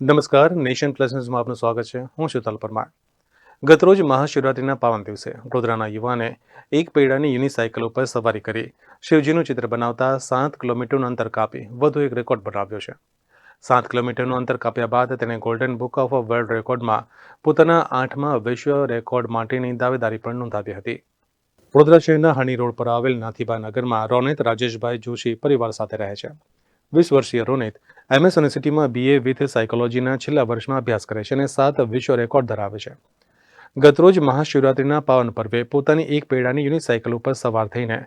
નમસ્કાર, nation plus ન્યૂઝમાં આપનું સ્વાગત છે. હું શીતલ પરમાર ગતરોજ મહાશિવરાત્રિના પાવન દિવસે વડોદરાના યુવાને એક પૈડાની યુનિસાયકલ ઉપર સવારી કરી શિવજીનું ચિત્ર બનાવતા સાત કિલોમીટરનું અંતર કાપી વધુ એક રેકોર્ડ બનાવ્યો છે. સાત કિલોમીટરનું અંતર કાપ્યા બાદ તેણે ગોલ્ડન બુક ઓફ વર્લ્ડ રેકોર્ડમાં પોતાના આઠમા વિશ્વ રેકોર્ડ માટેની દાવેદારી પણ નોંધાવી હતી. વડોદરા શહેરના હણી રોડ પર આવેલ નાથીબા નગરમાં રોનિત રાજેશભાઈ જોશી પરિવાર સાથે રહે છે. વીસ વર્ષીય રોનિત એમએસ યુનિવર્સિટીમાં બીએ વિથ સાયકોલોજીના છેલ્લા વર્ષમાં અભ્યાસ કરે છે અને સાત વિશ્વ રેકોર્ડ ધરાવે છે. ગતરોજ મહાશિવરાત્રિના પાવન પર્વે પોતાની એક પૈડાની યુનિસાયકલ ઉપર સવાર થઈને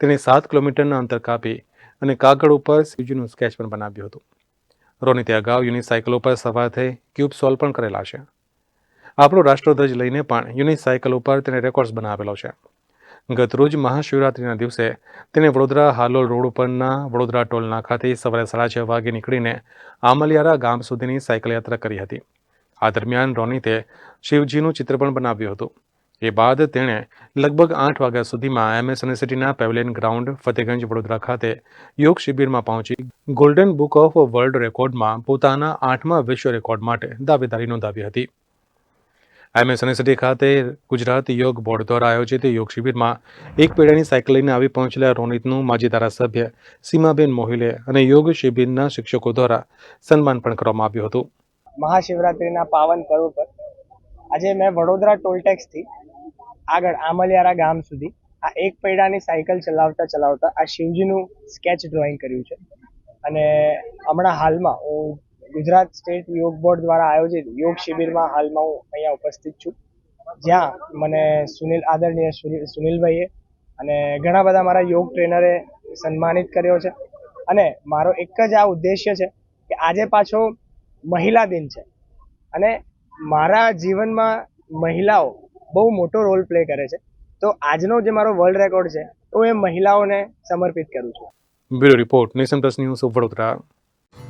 તેણે સાત કિલોમીટરના અંતર કાપી અને કાગળ ઉપર શિવજીનું સ્કેચ પણ બનાવ્યું હતું. રોનિતે અગાઉ યુનિસાયકલ ઉપર સવાર થઈ ક્યુબ સોલ્વ પણ કરેલા છે. આપણો રાષ્ટ્રધ્વજ લઈને પણ યુનિસાયકલ ઉપર તેને રેકોર્ડ્સ બનાવેલો છે. ગતરોજ મહાશિવરાત્રિના દિવસે તેને વડોદરા હાલોલ રોડ ઉપરના વડોદરા ટોલ નાકાથી સવારે સાડા છ વાગે નીકળીને આમલિયારા ગામ સુધીની સાયકલ યાત્રા કરી હતી. આ દરમિયાન રોનિતે શિવજીનું ચિત્ર પણ બનાવ્યું હતું. એ બાદ તેણે લગભગ આઠ વાગ્યા સુધીમાં એમએસ યુનિવર્સિટીના પેવેલિયન ગ્રાઉન્ડ ફતેગંજ વડોદરા ખાતે યોગ શિબિરમાં પહોંચી ગોલ્ડન બુક ઓફ વર્લ્ડ રેકોર્ડમાં પોતાના આઠમા વિશ્વ રેકોર્ડ માટે દાવેદારી નોંધાવી હતી. એમએસ યુનિવર્સિટી ખાતે ગુજરાત યોગ બોર્ડ દ્વારા આયોજિત યોગ શિબિરમાં એક પેઢાની સાયકલ લઈને આવી પહોંચેલા રોનિતનું માજી ધારાસભ્ય સીમાબેન મોહિલે અને યોગ શિબિરના શિક્ષકો દ્વારા સન્માન પણ કરવામાં આવ્યું હતું. મહાશિવરાત્રિના પાવન પર્વ પર આજે મેં વડોદરા ટોલટેક્સથી આગળ આમલિયારા ગામ સુધી આ એક પૈડાની સાયકલ ચલાવતા ચલાવતા આ શિવજીનું સ્કેચ ડ્રોઈંગ કર્યું છે. અને હમણાં હાલમાં હું ગુજરાત સ્ટેટ યોગ બોર્ડ દ્વારા આયોજિત યોગ શિબિરમાં હાલમાં હું અહીંયા ઉપસ્થિત છું. જ્યાં મને સુનિલ આદરણીય સુનિલ, સુનિલભાઈએ અને ઘણા બધા મારા યોગ ટ્રેનરે સન્માનિત કર્યો છે. અને મારો એક જ આ ઉદ્દેશ્ય છે કે આજે પાછો મહિલા દિન છે. અને મારા જીવનમાં મહિલાઓ બહુ મોટો રોલ પ્લે કરે છે. તો આજનો જે મારો વર્લ્ડ રેકોર્ડ છે, તો એ મહિલાઓને સમર્પિત કરું છું. Bureau report nation plus news Vadodara.